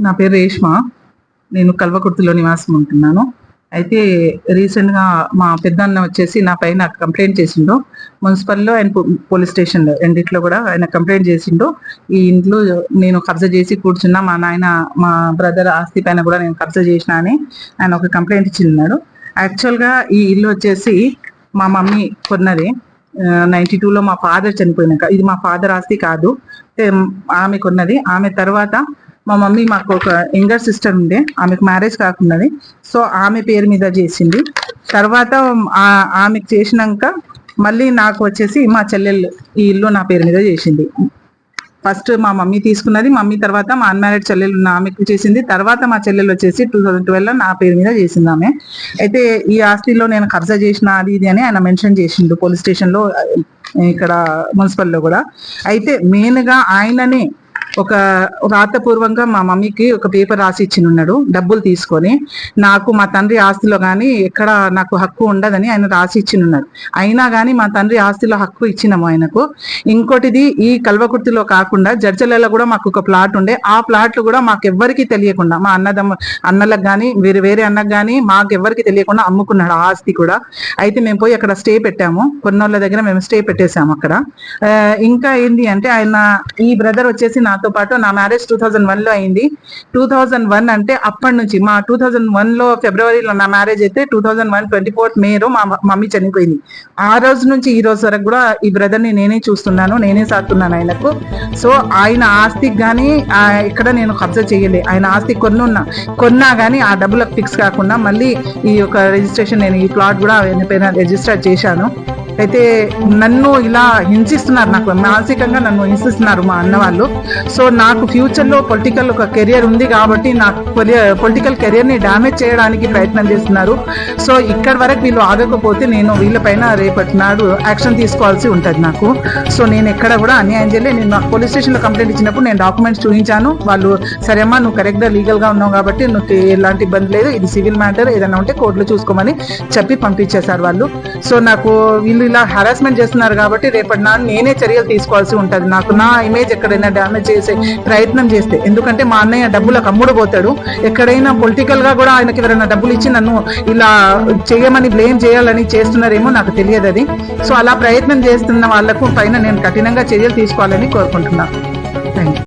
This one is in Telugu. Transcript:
నా పేరు రేష్మ. నేను కల్వకుర్తిలో నివాసం ఉంటున్నాను. అయితే రీసెంట్గా మా పెద్దన్న వచ్చేసి నా పైన కంప్లైంట్ చేసిండు. మున్సిపల్లో అండ్ పో- పోలీస్ స్టేషన్లో రెండిట్లో కూడా ఆయన కంప్లైంట్ చేసిండు. ఈ ఇంట్లో నేను కబ్జా చేసి కూర్చున్నా మా నాయన మా బ్రదర్ ఆస్తి పైన కూడా నేను కబ్జా చేసిన అని ఆయన ఒక కంప్లైంట్ ఇచ్చిన్నాడు. యాక్చువల్గా ఈ ఇల్లు వచ్చేసి మా మమ్మీ కొన్నది. నైన్టీ టూలో మా ఫాదర్ చనిపోయినాక. ఇది మా ఫాదర్ ఆస్తి కాదు. ఆమె కొన్నది. ఆమె తర్వాత మా మమ్మీ మాకు ఒక యంగర్ సిస్టర్ ఉండే ఆమెకు మ్యారేజ్ కాకున్నది. సో ఆమె పేరు మీద చేసింది. తర్వాత ఆమెకు చేసినాక మళ్ళీ నాకు వచ్చేసి మా చెల్లెళ్ళు ఈ ఇల్లు నా పేరు మీద చేసింది. ఫస్ట్ మా మమ్మీ తీసుకున్నది మమ్మీ తర్వాత మా అన్మ్యారీడ్ చెల్లెలు ఉన్న ఆమెకు చేసింది. తర్వాత మా చెల్లెలు వచ్చేసి టూ థౌజండ్ ట్వెల్వ్లో నా పేరు మీద చేసింది ఆమె. అయితే ఈ ఆస్తిలో నేను కబ్జా చేసిన అది ఇది అని ఆయన మెన్షన్ చేసిండు పోలీస్ స్టేషన్లో ఇక్కడ మున్సిపల్లో కూడా. అయితే మెయిన్గా ఆయననే ఒక రాతపూర్వంగా మా మమ్మీకి ఒక పేపర్ రాసి ఇచ్చినున్నాడు. డబ్బులు తీసుకొని నాకు మా తండ్రి ఆస్తిలో కానీ ఎక్కడ నాకు హక్కు ఉండదని ఆయన రాసి ఇచ్చినున్నాడు. అయినా కానీ మా తండ్రి ఆస్తిలో హక్కు ఇచ్చినాము ఆయనకు. ఇంకోటిది ఈ కల్వకుర్తిలో కాకుండా జడ్జలలో కూడా మాకు ఒక ప్లాట్ ఉండే. ఆ ప్లాట్లు కూడా మాకు ఎవ్వరికి తెలియకుండా మా అన్నదమ్మ అన్నలకు కానీ వేరే వేరే అన్నకు కానీ మాకు ఎవ్వరికి తెలియకుండా అమ్ముకున్నాడు ఆ ఆస్తి కూడా. అయితే మేము పోయి అక్కడ స్టే పెట్టాము. కొన్నోళ్ళ దగ్గర మేము స్టే పెట్టేసాము అక్కడ. ఇంకా ఏంటి అంటే ఆయన ఈ బ్రదర్ వచ్చేసి నాతో పాటు నా మ్యారేజ్ టూ థౌజండ్ వన్లో అయింది. టూ థౌజండ్ వన్ అంటే అప్పటి నుంచి మా టూ థౌజండ్ వన్లో ఫిబ్రవరిలో నా మ్యారేజ్ అయితే two thousand one twenty fourth మేలో మా మమ్మీ చనిపోయింది. ఆ రోజు నుంచి ఈ రోజు వరకు కూడా ఈ బ్రదర్ని నేనే చూస్తున్నాను నేనే సాకుతున్నాను ఆయనకు. సో ఆయన ఆస్తికి కానీ ఇక్కడ నేను కబ్జా చేయలే. ఆయన ఆస్తి కొన్నున్నా కొన్నా కానీ ఆ డబ్బులకు ఫిక్స్ కాకుండా మళ్ళీ ఈ యొక్క రిజిస్ట్రేషన్ నేను ఈ ప్లాట్ కూడా ఆయన పైన రిజిస్టర్ చేశాను. అయితే నన్ను ఇలా హింసిస్తున్నారు నాకు మానసికంగా నన్ను హింసిస్తున్నారు మా అన్న వాళ్ళు. సో నాకు ఫ్యూచర్లో పొలిటికల్ ఒక కెరియర్ ఉంది కాబట్టి నాకు పొలిటికల్ కెరియర్ని డ్యామేజ్ చేయడానికి ప్రయత్నం చేస్తున్నారు. సో ఇక్కడ వరకు వీళ్ళు ఆగకపోతే నేను వీళ్ళపైన రేపటి నాడు యాక్షన్ తీసుకోవాల్సి ఉంటుంది నాకు. సో నేను ఎక్కడ కూడా అన్యాయం చేయలేదు నేను నాకు పోలీస్ స్టేషన్లో కంప్లైంట్ ఇచ్చినప్పుడు నేను డాక్యుమెంట్స్ చూపించాను. వాళ్ళు సరే అమ్మా నువ్వు కరెక్ట్గా లీగల్గా ఉన్నావు కాబట్టి నువ్వు ఎలాంటి ఇబ్బంది లేదు. ఇది సివిల్ మ్యాటర్ ఏదైనా ఉంటే కోర్టులో చూసుకోమని చెప్పి పంపించేశారు వాళ్ళు. సో నాకు వీళ్ళు ఇలా హరాస్మెంట్ చేస్తున్నారు కాబట్టి రేపటి నాడు నేనే చర్యలు తీసుకోవాల్సి ఉంటుంది. నాకు నా ఇమేజ్ ఎక్కడైనా డ్యామేజ్ చేసే ప్రయత్నం చేస్తే. ఎందుకంటే మా అన్నయ్య డబ్బులకు అమ్ముడు పోతాడు. ఎక్కడైనా పొలిటికల్గా కూడా ఆయనకి ఎవరైనా డబ్బులు ఇచ్చి నన్ను ఇలా చేయమని బ్లేమ్ చేయాలని చేస్తున్నారేమో నాకు తెలియదు అది. సో అలా ప్రయత్నం చేస్తున్న వాళ్ళకు పైన నేను కఠినంగా చర్యలు తీసుకోవాలని కోరుకుంటున్నాను థ్యాంక్ యూ